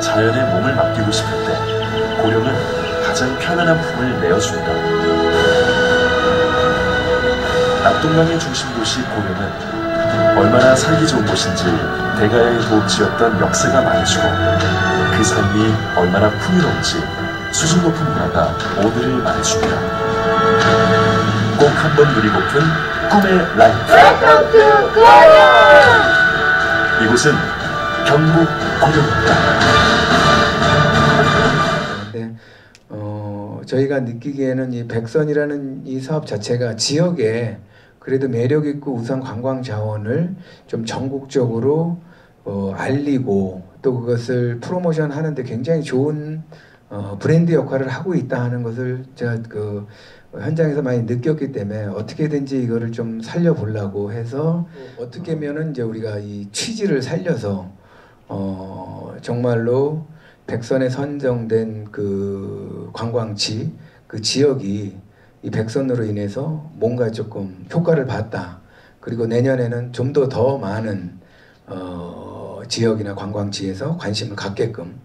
자연에 몸을 맡기고 싶을 때 고령은 가장 편안한 품을 내어준다. 낙동강의 중심 도시 고령은 얼마나 살기 좋은 곳인지 대가의 도읍지였던 역사가 말해주고 그 삶이 얼마나 풍요로운지 수준 높은 문화가 오늘을 말해줍니다. 꼭 한번 누리고픈 꿈의 라이프. 이곳은 경북 고령입니다. 네, 어, 저희가 느끼기에는 이 백선이라는 이 사업 자체가 지역에 그래도 매력 있고 우선 관광 자원을 좀 전국적으로 어, 알리고 또 그것을 프로모션 하는데 굉장히 좋은 어, 브랜드 역할을 하고 있다 하는 것을 제가 그 현장에서 많이 느꼈기 때문에 어떻게든지 이거를 좀 살려보려고 해서 어떻게 하면은 이제 우리가 이 취지를 살려서 어, 정말로 백선에 선정된 그 관광지 그 지역이 이 백선으로 인해서 뭔가 조금 효과를 봤다. 그리고 내년에는 좀더더 많은 어, 지역이나 관광지에서 관심을 갖게끔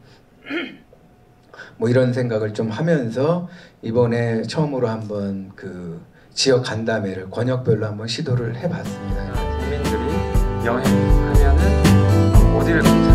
뭐 이런 생각을 좀 하면서 이번에 처음으로 한번 그 지역 간담회를 권역별로 한번 시도를 해봤습니다. 국민들이 여행하면은 어디를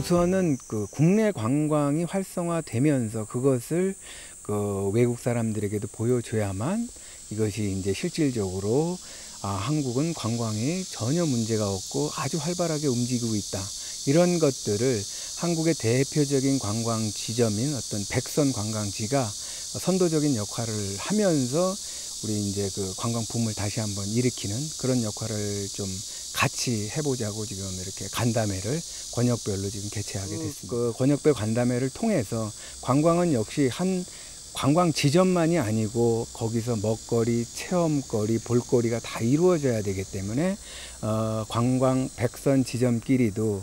우선은 그 국내 관광이 활성화되면서 그것을 그 외국 사람들에게도 보여줘야만 이것이 이제 실질적으로 아, 한국은 관광이 전혀 문제가 없고 아주 활발하게 움직이고 있다. 이런 것들을 한국의 대표적인 관광 지점인 어떤 백선 관광지가 선도적인 역할을 하면서 우리 이제 그 관광 붐을 다시 한번 일으키는 그런 역할을 좀 같이 해보자고 지금 이렇게 간담회를 권역별로 지금 개최하게 됐습니다. 그 권역별 간담회를 통해서 관광은 역시 한 관광 지점만이 아니고 거기서 먹거리, 체험거리, 볼거리가 다 이루어져야 되기 때문에 어, 관광 백선 지점끼리도 어,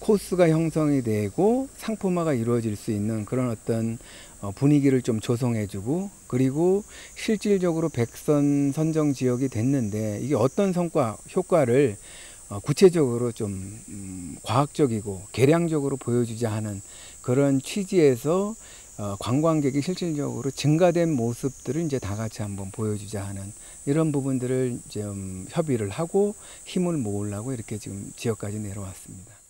코스가 형성이 되고 상품화가 이루어질 수 있는 그런 어떤 어, 분위기를 좀 조성해주고 그리고 실질적으로 백선 선정 지역이 됐는데 이게 어떤 성과 효과를 어, 구체적으로 좀 음, 과학적이고 계량적으로 보여주자 하는 그런 취지에서 어, 관광객이 실질적으로 증가된 모습들을 이제 다 같이 한번 보여주자 하는 이런 부분들을 좀 협의를 하고 힘을 모으려고 이렇게 지금 지역까지 내려왔습니다.